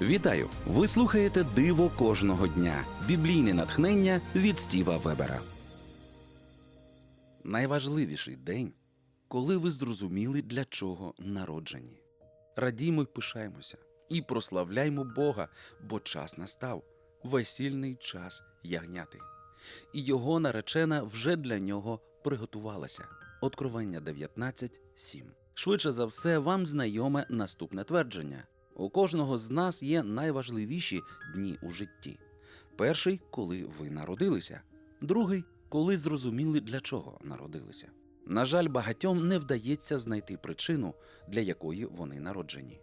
Вітаю! Ви слухаєте Диво кожного дня. Біблійне натхнення від Стіва Вебера. Найважливіший день, коли ви зрозуміли, для чого народжені. Радіймо й пишаємося і прославляймо Бога, бо час настав весільний час ягняти. І його наречена вже для нього приготувалася. Откровення 19.7. Швидше за все, вам знайоме наступне твердження. У кожного з нас є найважливіші дні у житті. Перший, коли ви народилися, другий, коли зрозуміли, для чого народилися. На жаль, багатьом не вдається знайти причину, для якої вони народжені.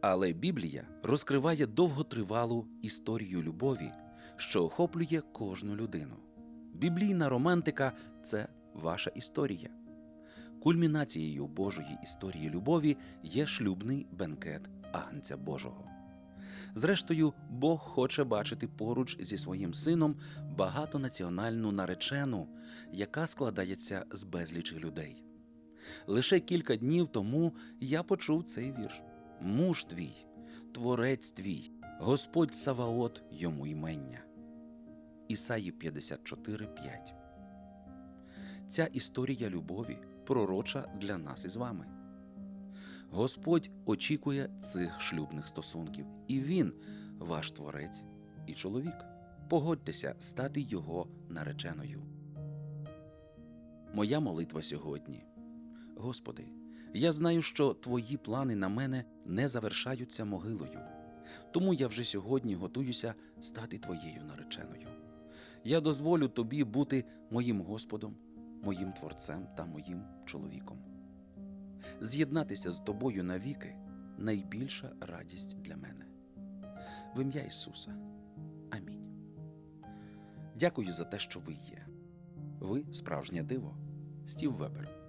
Але Біблія розкриває довготривалу історію любові, що охоплює кожну людину. Біблійна романтика це ваша історія. Кульмінацією Божої історії любові є шлюбний бенкет Агнця Божого. Зрештою, Бог хоче бачити поруч зі своїм сином багатонаціональну наречену, яка складається з безлічі людей. Лише кілька днів тому я почув цей вірш: Муж твій, творець твій, Господь Саваот йому ймення. Ісаї 54.5 Ця історія любові пророча для нас із вами. Господь очікує цих шлюбних стосунків, і Він, ваш творець і чоловік. Погодьтеся стати Його нареченою. Моя молитва сьогодні. Господи, я знаю, що Твої плани на мене не завершаються могилою, тому я вже сьогодні готуюся стати Твоєю нареченою. Я дозволю Тобі бути моїм Господом, моїм Творцем та моїм чоловіком. З'єднатися з тобою навіки найбільша радість для мене. В ім'я Ісуса. Амінь. Дякую за те, що ви є. Ви справжнє диво. Стів Вебер.